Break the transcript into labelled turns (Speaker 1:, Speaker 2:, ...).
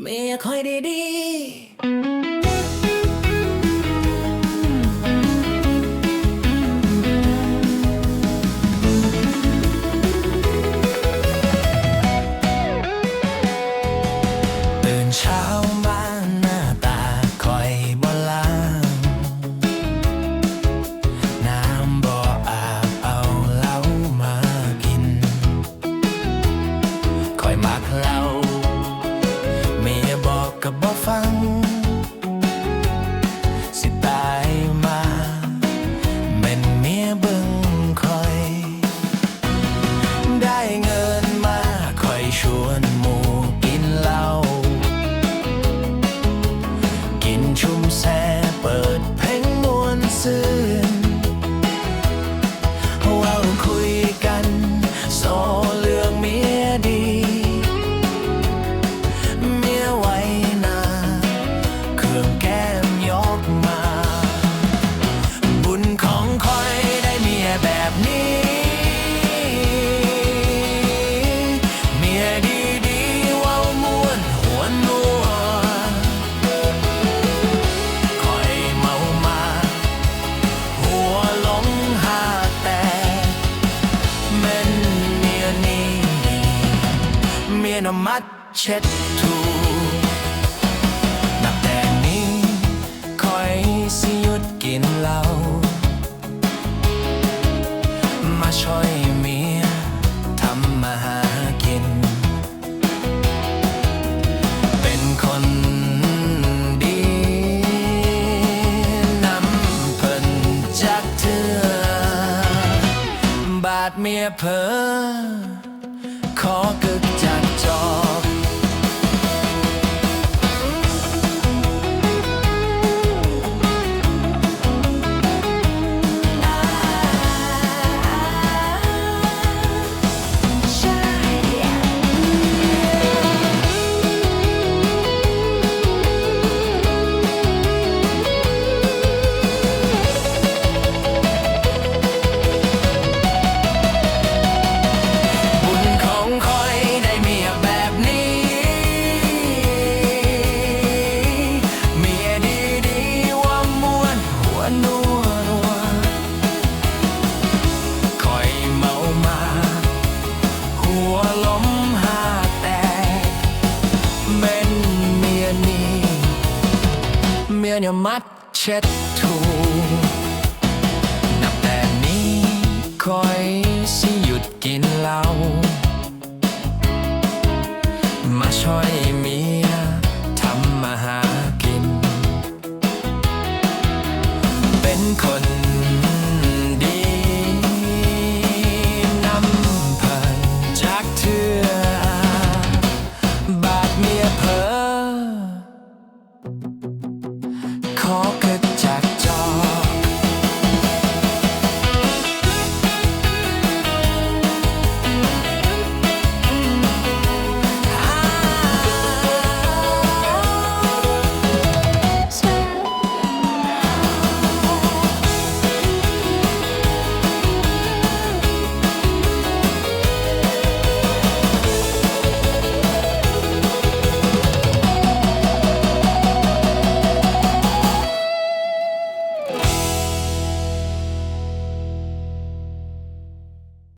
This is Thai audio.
Speaker 1: ไม่ค่อยด้ดี นมัดเช็ดถูนับแต่นี้คอยสิหยุดกินเหล้ามาช่วยเมียทำมาหากิน เป็นคนดีนำเพิ่นจากเธอบาดเมียเพอขอ อนอย่ามัดเช็ดถูนับแต่นี้คอยสิหยุดกินเหล้า talk.